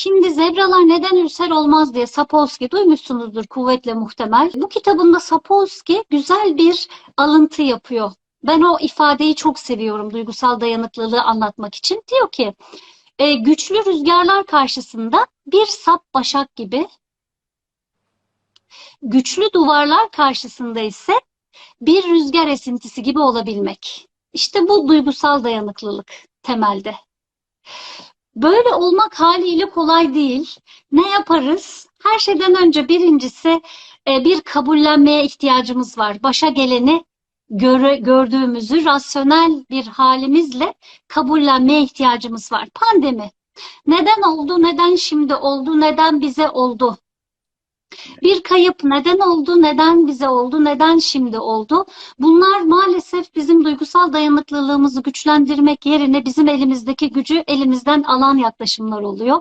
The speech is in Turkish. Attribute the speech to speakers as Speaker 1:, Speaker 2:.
Speaker 1: Şimdi zebralar neden ülser olmaz diye Sapolsky duymuşsunuzdur kuvvetle muhtemel. Bu kitabında Sapolsky güzel bir alıntı yapıyor. Ben o ifadeyi çok seviyorum duygusal dayanıklılığı anlatmak için. Diyor ki e, güçlü rüzgarlar karşısında bir sap başak gibi, güçlü duvarlar karşısında ise bir rüzgar esintisi gibi olabilmek. İşte bu duygusal dayanıklılık temelde. Böyle olmak haliyle kolay değil. Ne yaparız? Her şeyden önce birincisi e, bir kabullenmeye ihtiyacımız var. Başa geleni göre, gördüğümüzü rasyonel bir halimizle kabullenmeye ihtiyacımız var. Pandemi. Neden oldu? Neden şimdi oldu? Neden bize oldu? Bir kayıp neden oldu? Neden bize oldu? Neden şimdi oldu? Bunlar maalesef duygusal dayanıklılığımızı güçlendirmek yerine bizim elimizdeki gücü elimizden alan yaklaşımlar oluyor.